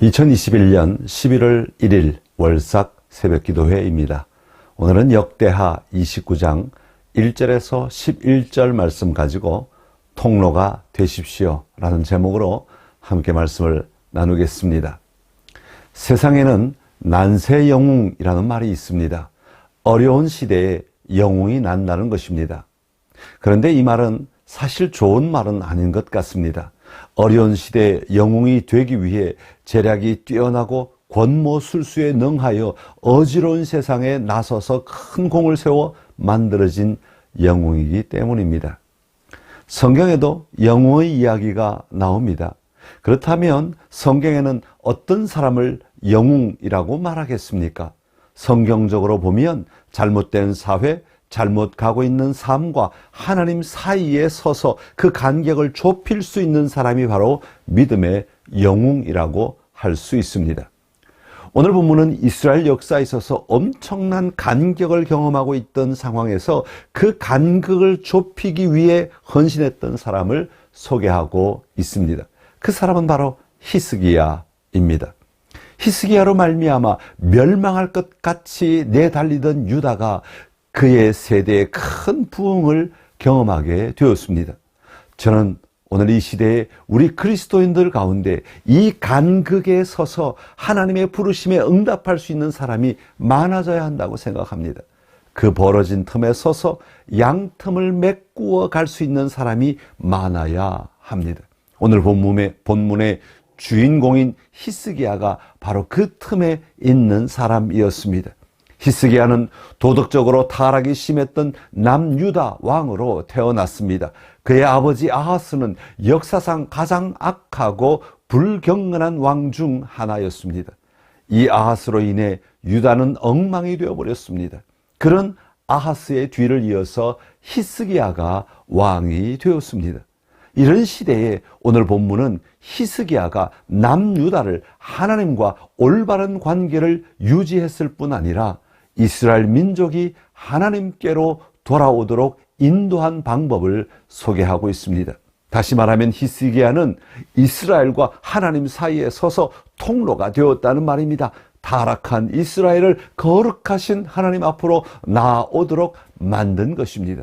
2021년 11월 1일 월삭 새벽 기도회입니다. 오늘은 역대하 29장 1절에서 11절 말씀 가지고 통로가 되십시오 라는 제목으로 함께 말씀을 나누겠습니다. 세상에는 난세 영웅이라는 말이 있습니다. 어려운 시대에 영웅이 난다는 것입니다. 그런데 이 말은 사실 좋은 말은 아닌 것 같습니다. 어려운 시대에 영웅이 되기 위해 재력이 뛰어나고 권모술수에 능하여 어지러운 세상에 나서서 큰 공을 세워 만들어진 영웅이기 때문입니다. 성경에도 영웅의 이야기가 나옵니다. 그렇다면 성경에는 어떤 사람을 영웅이라고 말하겠습니까? 성경적으로 보면 잘못된 사회, 잘못 가고 있는 삶과 하나님 사이에 서서 그 간격을 좁힐 수 있는 사람이 바로 믿음의 영웅이라고 할 수 있습니다. 오늘 본문은 이스라엘 역사에 있어서 엄청난 간격을 경험하고 있던 상황에서 그 간격을 좁히기 위해 헌신했던 사람을 소개하고 있습니다. 그 사람은 바로 히스기야입니다. 히스기야로 말미암아 멸망할 것 같이 내달리던 유다가 그의 세대의 큰 부흥을 경험하게 되었습니다. 저는 오늘 이 시대에 우리 그리스도인들 가운데 이 간극에 서서 하나님의 부르심에 응답할 수 있는 사람이 많아져야 한다고 생각합니다. 그 벌어진 틈에 서서 양틈을 메꾸어 갈 수 있는 사람이 많아야 합니다. 오늘 본문의, 본문의 주인공인 히스기야가 바로 그 틈에 있는 사람이었습니다. 히스기야는 도덕적으로 타락이 심했던 남유다 왕으로 태어났습니다. 그의 아버지 아하스는 역사상 가장 악하고 불경건한 왕 중 하나였습니다. 이 아하스로 인해 유다는 엉망이 되어버렸습니다. 그런 아하스의 뒤를 이어서 히스기야가 왕이 되었습니다. 이런 시대에 오늘 본문은 히스기야가 남유다를 하나님과 올바른 관계를 유지했을 뿐 아니라 이스라엘 민족이 하나님께로 돌아오도록 인도한 방법을 소개하고 있습니다. 다시 말하면 히스기야는 이스라엘과 하나님 사이에 서서 통로가 되었다는 말입니다. 타락한 이스라엘을 거룩하신 하나님 앞으로 나아오도록 만든 것입니다.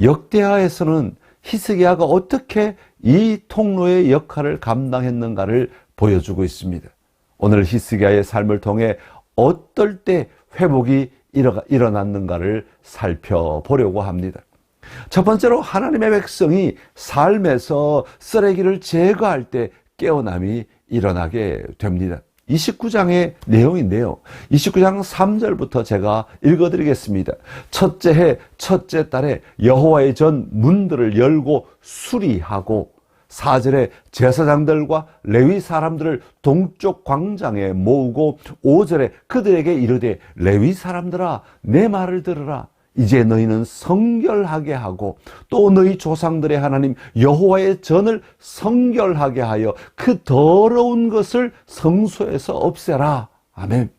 역대하에서는 히스기야가 어떻게 이 통로의 역할을 감당했는가를 보여주고 있습니다. 오늘 히스기야의 삶을 통해 어떨 때 회복이 일어났는가를 살펴보려고 합니다. 첫 번째로 하나님의 백성이 삶에서 쓰레기를 제거할 때 깨어남이 일어나게 됩니다. 29장의 내용인데요. 29장 3절부터 제가 읽어드리겠습니다. 첫째 해, 첫째 달에 여호와의 전 문들을 열고 수리하고 4절에 제사장들과 레위 사람들을 동쪽 광장에 모으고 5절에 그들에게 이르되 레위 사람들아 내 말을 들으라 이제 너희는 성결하게 하고 또 너희 조상들의 하나님 여호와의 전을 성결하게 하여 그 더러운 것을 성소에서 없애라. 아멘.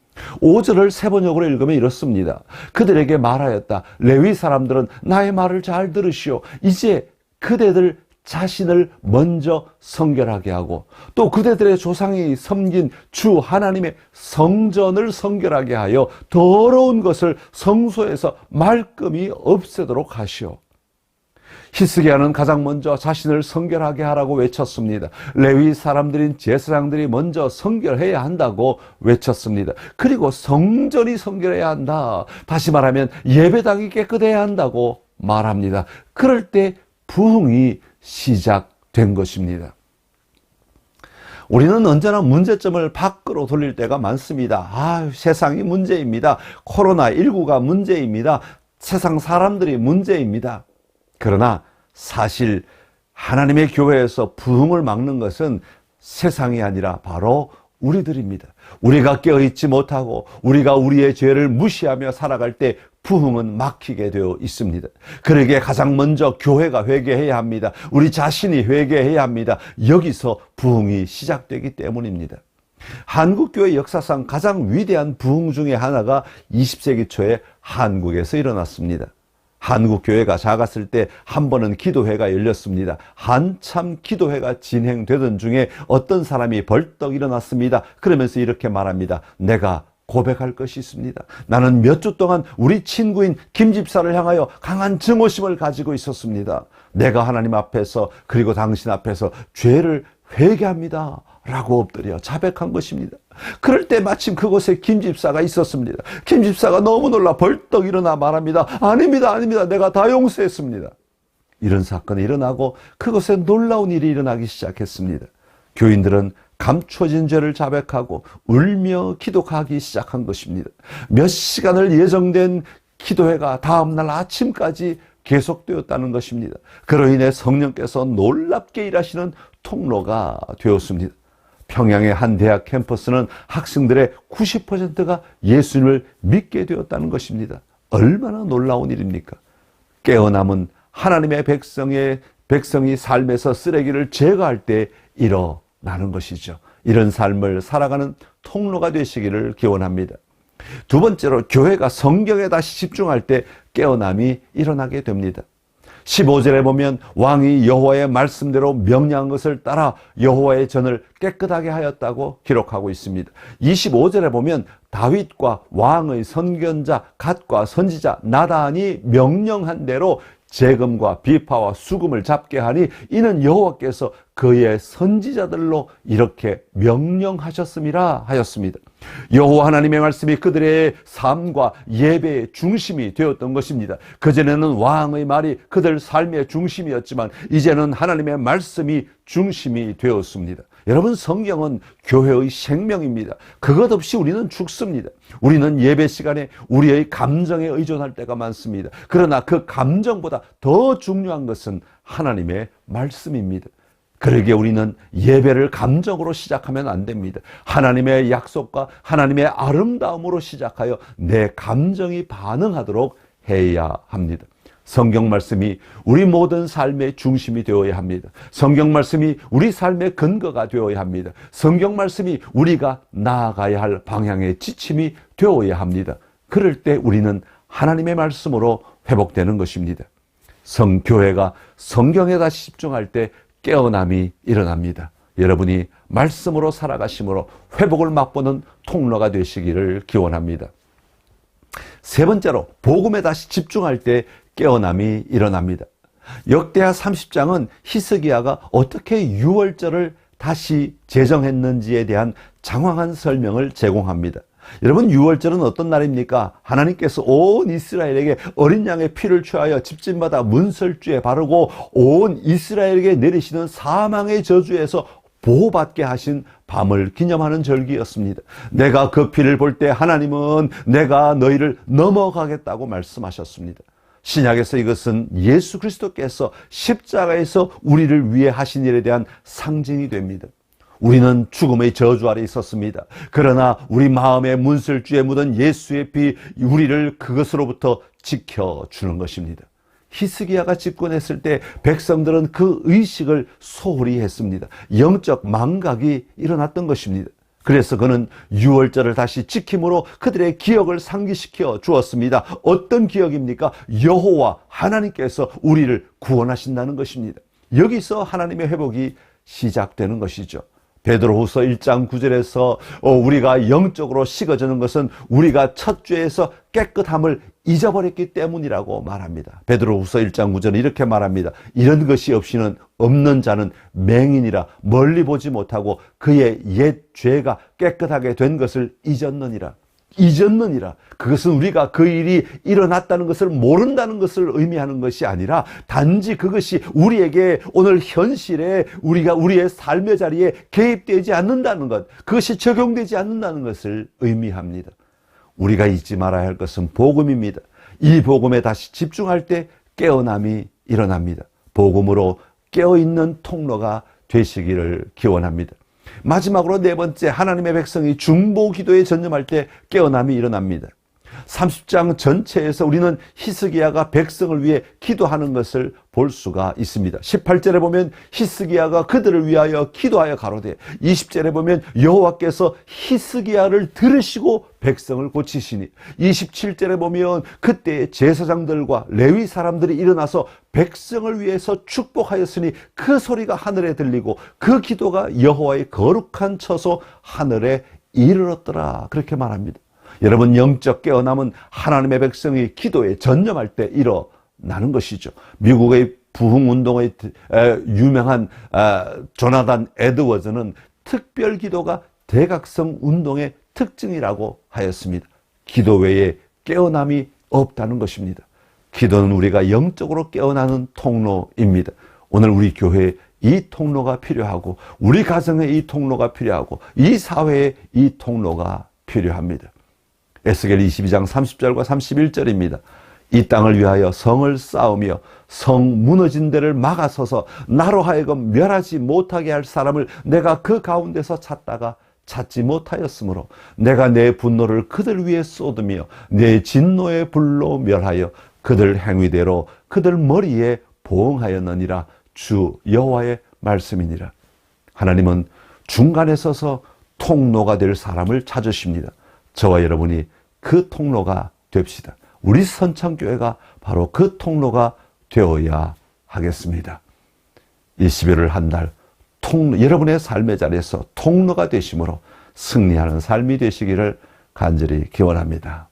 5절을 세 번역으로 읽으면 이렇습니다. 그들에게 말하였다. 레위 사람들은 나의 말을 잘 들으시오. 이제 그대들 자신을 먼저 성결하게 하고 또 그대들의 조상이 섬긴 주 하나님의 성전을 성결하게 하여 더러운 것을 성소에서 말끔히 없애도록 하시오. 히스기야는 가장 먼저 자신을 성결하게 하라고 외쳤습니다. 레위 사람들인 제사장들이 먼저 성결해야 한다고 외쳤습니다. 그리고 성전이 성결해야 한다. 다시 말하면 예배당이 깨끗해야 한다고 말합니다. 그럴 때 부흥이 시작된 것입니다. 우리는 언제나 문제점을 밖으로 돌릴 때가 많습니다. 아, 세상이 문제입니다. 코로나19가 문제입니다. 세상 사람들이 문제입니다. 그러나 사실 하나님의 교회에서 부흥을 막는 것은 세상이 아니라 바로 우리들입니다. 우리가 깨어있지 못하고 우리가 우리의 죄를 무시하며 살아갈 때 부흥은 막히게 되어 있습니다. 그러기에 가장 먼저 교회가 회개해야 합니다. 우리 자신이 회개해야 합니다. 여기서 부흥이 시작되기 때문입니다. 한국교회 역사상 가장 위대한 부흥 중의 하나가 20세기 초에 한국에서 일어났습니다. 한국 교회가 작았을 때 한 번은 기도회가 열렸습니다. 한참 기도회가 진행되던 중에 어떤 사람이 벌떡 일어났습니다. 그러면서 이렇게 말합니다. 내가 고백할 것이 있습니다. 나는 몇 주 동안 우리 친구인 김 집사를 향하여 강한 증오심을 가지고 있었습니다. 내가 하나님 앞에서 그리고 당신 앞에서 죄를 회개합니다. 라고 엎드려 자백한 것입니다. 그럴 때 마침 그곳에 김 집사가 있었습니다. 김 집사가 너무 놀라 벌떡 일어나 말합니다. 아닙니다, 아닙니다. 내가 다 용서했습니다. 이런 사건이 일어나고 그곳에 놀라운 일이 일어나기 시작했습니다. 교인들은 감춰진 죄를 자백하고 울며 기도하기 시작한 것입니다. 몇 시간을 예정된 기도회가 다음날 아침까지 계속되었다는 것입니다. 그로 인해 성령께서 놀랍게 일하시는 통로가 되었습니다. 평양의 한 대학 캠퍼스는 학생들의 90%가 예수님을 믿게 되었다는 것입니다. 얼마나 놀라운 일입니까? 깨어남은 하나님의 백성의 백성이 삶에서 쓰레기를 제거할 때 일어나는 것이죠. 이런 삶을 살아가는 통로가 되시기를 기원합니다. 두 번째로 교회가 성경에 다시 집중할 때 깨어남이 일어나게 됩니다. 15절에 보면 왕이 여호와의 말씀대로 명령한 것을 따라 여호와의 전을 깨끗하게 하였다고 기록하고 있습니다. 25절에 보면 다윗과 왕의 선견자 갓과 선지자 나단이 명령한 대로 재금과 비파와 수금을 잡게 하니 이는 여호와께서 그의 선지자들로 이렇게 명령하셨음이라 하였습니다. 여호와 하나님의 말씀이 그들의 삶과 예배의 중심이 되었던 것입니다. 그전에는 왕의 말이 그들 삶의 중심이었지만 이제는 하나님의 말씀이 중심이 되었습니다. 여러분 성경은 교회의 생명입니다. 그것 없이 우리는 죽습니다. 우리는 예배 시간에 우리의 감정에 의존할 때가 많습니다. 그러나 그 감정보다 더 중요한 것은 하나님의 말씀입니다. 그러기에 우리는 예배를 감정으로 시작하면 안 됩니다. 하나님의 약속과 하나님의 아름다움으로 시작하여 내 감정이 반응하도록 해야 합니다. 성경 말씀이 우리 모든 삶의 중심이 되어야 합니다. 성경 말씀이 우리 삶의 근거가 되어야 합니다. 성경 말씀이 우리가 나아가야 할 방향의 지침이 되어야 합니다. 그럴 때 우리는 하나님의 말씀으로 회복되는 것입니다. 성교회가 성경에 다시 집중할 때 깨어남이 일어납니다. 여러분이 말씀으로 살아가심으로 회복을 맛보는 통로가 되시기를 기원합니다. 세 번째로 복음에 다시 집중할 때 깨어남이 일어납니다. 역대하 30장은 히스기야가 어떻게 유월절을 다시 제정했는지에 대한 장황한 설명을 제공합니다. 여러분 유월절은 어떤 날입니까? 하나님께서 온 이스라엘에게 어린 양의 피를 취하여 집집마다 문설주에 바르고 온 이스라엘에게 내리시는 사망의 저주에서 보호받게 하신 밤을 기념하는 절기였습니다. 내가 그 피를 볼 때 하나님은 내가 너희를 넘어가겠다고 말씀하셨습니다. 신약에서 이것은 예수 그리스도께서 십자가에서 우리를 위해 하신 일에 대한 상징이 됩니다. 우리는 죽음의 저주 아래 있었습니다. 그러나 우리 마음의 문설주에 묻은 예수의 피 우리를 그것으로부터 지켜주는 것입니다. 히스기야가 집권했을 때 백성들은 그 의식을 소홀히 했습니다. 영적 망각이 일어났던 것입니다. 그래서 그는 유월절을 다시 지킴으로 그들의 기억을 상기시켜 주었습니다. 어떤 기억입니까? 여호와 하나님께서 우리를 구원하신다는 것입니다. 여기서 하나님의 회복이 시작되는 것이죠. 베드로후서 1장 9절에서 어, 우리가 영적으로 식어지는 것은 우리가 첫 죄에서 깨끗함을 잊어버렸기 때문이라고 말합니다. 베드로후서 1장 9절은 이렇게 말합니다. 이런 것이 없이는 없는 자는 맹인이라 멀리 보지 못하고 그의 옛 죄가 깨끗하게 된 것을 잊었느니라. 잊었느니라. 그것은 우리가 그 일이 일어났다는 것을 모른다는 것을 의미하는 것이 아니라 단지 그것이 우리에게 오늘 현실에 우리가 우리의 삶의 자리에 개입되지 않는다는 것, 그것이 적용되지 않는다는 것을 의미합니다. 우리가 잊지 말아야 할 것은 복음입니다. 이 복음에 다시 집중할 때 깨어남이 일어납니다. 복음으로 깨어있는 통로가 되시기를 기원합니다. 마지막으로 네 번째 하나님의 백성이 중보 기도에 전념할 때 깨어남이 일어납니다. 30장 전체에서 우리는 히스기야가 백성을 위해 기도하는 것을 볼 수가 있습니다. 18절에 보면 히스기야가 그들을 위하여 기도하여 가로되 20절에 보면 여호와께서 히스기야를 들으시고 백성을 고치시니 27절에 보면 그때 제사장들과 레위 사람들이 일어나서 백성을 위해서 축복하였으니 그 소리가 하늘에 들리고 그 기도가 여호와의 거룩한 처소 하늘에 이르렀더라 그렇게 말합니다. 여러분 영적 깨어남은 하나님의 백성이 기도에 전념할 때 일어 나는 것이죠. 미국의 부흥 운동의 유명한 조나단 에드워즈는 특별 기도가 대각성 운동의 특징이라고 하였습니다. 기도 외에 깨어남이 없다는 것입니다. 기도는 우리가 영적으로 깨어나는 통로입니다. 오늘 우리 교회에 이 통로가 필요하고 우리 가정에 이 통로가 필요하고 이 사회에 이 통로가 필요합니다. 에스겔 22장 30절과 31절입니다. 이 땅을 위하여 성을 쌓으며 성 무너진 데를 막아서서 나로 하여금 멸하지 못하게 할 사람을 내가 그 가운데서 찾다가 찾지 못하였으므로 내가 내 분노를 그들 위에 쏟으며 내 진노의 불로 멸하여 그들 행위대로 그들 머리에 보응하였느니라 주 여호와의 말씀이니라. 하나님은 중간에 서서 통로가 될 사람을 찾으십니다. 저와 여러분이 그 통로가 됩시다. 우리 선창교회가 바로 그 통로가 되어야 하겠습니다. 이 11월 한 달 통로, 여러분의 삶의 자리에서 통로가 되심으로 승리하는 삶이 되시기를 간절히 기원합니다.